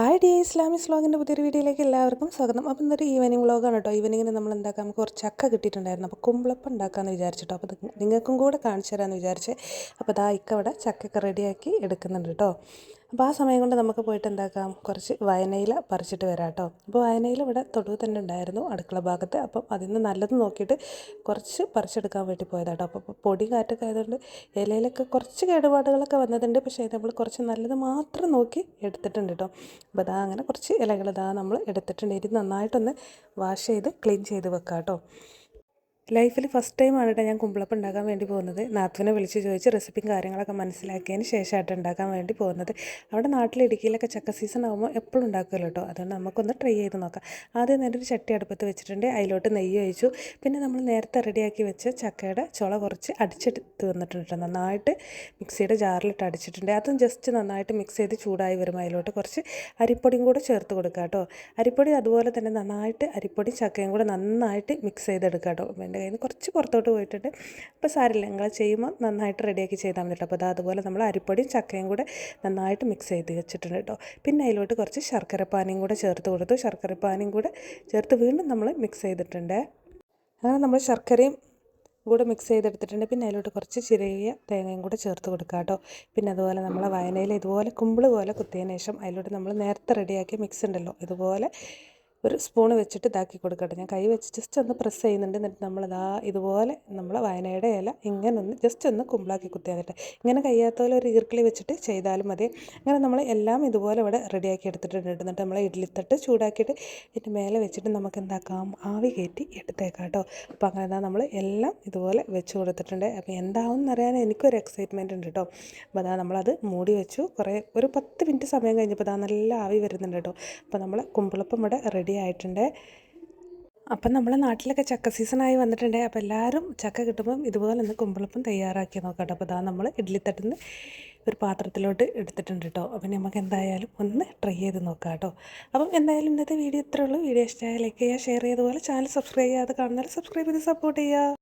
Hi D Islamic വ്ളോഗിന്റെ പുതിയൊരു വീഡിയോയിലേക്ക് എല്ലാവർക്കും സ്വാഗതം. അപ്പോൾ ഇന്നൊരു ഈവനിങ് വ്ളോഗാണ് കേട്ടോ. ഈവനിങ്ങിന് നമ്മൾ എന്താക്കാം നമുക്ക് കുറച്ച് ചക്ക കിട്ടിയിട്ടുണ്ടായിരുന്നു. അപ്പോൾ കുമ്പളപ്പം ഉണ്ടാക്കാമെന്ന് വിചാരിച്ചിട്ടോ. അപ്പോൾ നിങ്ങൾക്കും കൂടെ കാണിച്ചു തരാമെന്ന് വിചാരിച്ച്. അപ്പോൾ ഇതാ ഇക്കവിടെ ചക്കയൊക്കെ റെഡിയാക്കി എടുക്കുന്നുണ്ട് കേട്ടോ. അപ്പോൾ ആ സമയം കൊണ്ട് നമുക്ക് പോയിട്ട് എന്താക്കാം? കുറച്ച് വയനയില പറിച്ചിട്ട് വരാം കേട്ടോ അപ്പോൾ വയനയില ഇവിടെ തൊടുവ് തന്നെ ഉണ്ടായിരുന്നു അടുക്കള ഭാഗത്ത്. അപ്പം അതിൽ നിന്ന് നല്ലത് നോക്കിയിട്ട് കുറച്ച് പറിച്ചെടുക്കാൻ വേണ്ടി പോയതാട്ടോ. അപ്പോൾ പൊടി കാറ്റൊക്കെ ആയതുകൊണ്ട് ഇലയിലൊക്കെ കുറച്ച് കേടുപാടുകളൊക്കെ വന്നിട്ടുണ്ട് പക്ഷേ നമ്മൾ കുറച്ച് നല്ലത് മാത്രം നോക്കി എടുത്തിട്ടുണ്ട് കേട്ടോ. അപ്പോൾ അതാ അങ്ങനെ കുറച്ച് ഇലകൾ ഇതാ നമ്മൾ എടുത്തിട്ടുണ്ട്. ഇത് നന്നായിട്ടൊന്ന് വാഷ് ചെയ്ത് ക്ലീൻ ചെയ്ത് വെക്കാം കേട്ടോ ലൈഫിൽ ഫസ്റ്റ് ടൈമാണ് കേട്ടോ ഞാൻ കുമ്പളപ്പം ഉണ്ടാക്കാൻ വേണ്ടി പോകുന്നത്. നാത്തുവിനെ വിളിച്ച് ചോദിച്ച് റെസിപ്പിയും കാര്യങ്ങളൊക്കെ മനസ്സിലാക്കിയതിന് ശേഷമായിട്ട് ഉണ്ടാക്കാൻ വേണ്ടി പോകുന്നത്. അവിടെ നാട്ടിൽ ഇടുക്കിയിലൊക്കെ ചക്ക സീസൺ ആകുമ്പോൾ എപ്പോഴും ഉണ്ടാക്കുമല്ലോ കേട്ടോ അതുകൊണ്ട് നമുക്കൊന്ന് ട്രൈ ചെയ്ത് നോക്കാം. ആദ്യം നേരെ ഒരു ചട്ടി അടുപ്പത്ത് വെച്ചിട്ടുണ്ട്. അതിലോട്ട് നെയ്യ് ഒഴിച്ചു. പിന്നെ നമ്മൾ നേരത്തെ റെഡിയാക്കി വെച്ച ചക്കയുടെ ചുള കുറച്ച് അടിച്ചെടുത്ത് വന്നിട്ടുണ്ട് നന്നായിട്ട് മിക്സിയുടെ ജാറിലിട്ട് അടിച്ചിട്ടുണ്ട്. അതും ജസ്റ്റ് നന്നായിട്ട് മിക്സ് ചെയ്ത് ചൂടായി വരുമ്പോൾ അതിലോട്ട്. കുറച്ച് അരിപ്പൊടിയും കൂടെ ചേർത്ത് കൊടുക്കുക കേട്ടോ അരിപ്പൊടി അതുപോലെ തന്നെ നന്നായിട്ട് അരിപ്പൊടി ചക്കയും കൂടെ നന്നായിട്ട് മിക്സ് ചെയ്തെടുക്കുക കേട്ടോ കയ്യിൽ നിന്ന് കുറച്ച് പുറത്തോട്ട് പോയിട്ടുണ്ട്. അപ്പോൾ സാരില്ല നിങ്ങൾ ചെയ്യുമ്പോൾ നന്നായിട്ട് റെഡിയാക്കി ചെയ്താൽ മതി കേട്ടോ അപ്പോൾ അത് അതുപോലെ നമ്മൾ അരിപ്പൊടിയും ചക്കയും കൂടെ നന്നായിട്ട് മിക്സ് ചെയ്ത് വെച്ചിട്ടുണ്ട് കേട്ടോ പിന്നെ അതിലോട്ട് കുറച്ച് ശർക്കരപ്പാനിയും കൂടെ ചേർത്ത് കൊടുത്തു. ശർക്കരപ്പാനിയും കൂടെ ചേർത്ത് വീണ്ടും നമ്മൾ മിക്സ് ചെയ്തിട്ടുണ്ട്. അങ്ങനെ നമ്മൾ ശർക്കരയും കൂടെ മിക്സ് ചെയ്തെടുത്തിട്ടുണ്ട്. പിന്നെ അതിലോട്ട് കുറച്ച് ചിരകിയ തേങ്ങയും കൂടെ ചേർത്ത് കൊടുക്കുക കേട്ടോ പിന്നെ അതുപോലെ നമ്മളെ വയനയിൽ ഇതുപോലെ കുമ്പിൾ പോലെ കുത്തിയതിന് ശേഷം അതിലോട്ട് നമ്മൾ നേരത്തെ റെഡിയാക്കിയ മിക്സ് ഉണ്ടല്ലോ ഇതുപോലെ ഒരു സ്പൂൺ വെച്ചിട്ട് ഇതാക്കി കൊടുക്കട്ടെ. ഞാൻ കൈ വെച്ച് ജസ്റ്റ് ഒന്ന് പ്രസ് ചെയ്യുന്നുണ്ട്. എന്നിട്ട് നമ്മളിതാ ഇതുപോലെ നമ്മൾ വയനയുടെ ഇല ഇങ്ങനെ ഒന്ന് ജസ്റ്റ് ഒന്ന് കുമ്പിളാക്കി കുത്തിയാൽ മതി ഇങ്ങനെ കയ്യാത്ത പോലെ ഒരു ഈർക്കിളി വെച്ചിട്ട് ചെയ്താലും മതി. അങ്ങനെ നമ്മൾ എല്ലാം ഇതുപോലെ ഇവിടെ റെഡിയാക്കി എടുത്തിട്ടുണ്ട് എന്നിട്ട് നമ്മൾ ഇഡ്ലിത്തട്ട് ചൂടാക്കിയിട്ട് ഇതിന്റെ മേലെ വെച്ചിട്ട് നമുക്ക് എന്താക്കാം? ആവി കയറ്റി എടുത്തേക്കാം കേട്ടോ. അപ്പോൾ അങ്ങനെ എന്താ നമ്മൾ എല്ലാം ഇതുപോലെ വെച്ച് കൊടുത്തിട്ടുണ്ട്. അപ്പോൾ എന്താവും എന്നറിയാൻ എനിക്കൊരു എക്സൈറ്റ്മെന്റ് ഉണ്ട് കേട്ടോ. അപ്പോൾ അതാ നമ്മളത് മൂടി വെച്ചു. കുറേ ഒരു പത്ത് മിനിറ്റ് സമയം കഴിഞ്ഞപ്പോൾ അതാ നല്ല ആവി വരുന്നുണ്ട് കേട്ടോ. അപ്പോൾ നമ്മൾ കുമ്പിളപ്പം ഇവിടെ റെഡി റെഡി ആയിട്ടുണ്ട് അപ്പം നമ്മളെ നാട്ടിലൊക്കെ ചക്ക സീസണായി വന്നിട്ടുണ്ട്. അപ്പോൾ എല്ലാവരും ചക്ക കിട്ടുമ്പം ഇതുപോലെ ഒന്ന് കുമ്പളപ്പം തയ്യാറാക്കി നോക്കട്ടെ അപ്പോൾ ഇതാ നമ്മൾ ഇഡ്ലിത്തട്ടിന്ന് ഒരു പാത്രത്തിലോട്ട് എടുത്തിട്ടുണ്ട് കേട്ടോ. അപ്പം നമുക്ക് എന്തായാലും ഒന്ന് ട്രൈ ചെയ്ത് നോക്കാം കേട്ടോ. അപ്പം എന്തായാലും ഇന്നത്തെ വീഡിയോ ഇത്രയുള്ളൂ വീഡിയോ ഇഷ്ടമായ ലൈക്ക് ചെയ്യുക ഷെയർ ചെയ്തതുപോലെ ചാനൽ സബ്സ്ക്രൈബ് ചെയ്യാതെ കാണുന്നവരെ സബ്സ്ക്രൈബ് ചെയ്ത് സപ്പോർട്ട് ചെയ്യുക.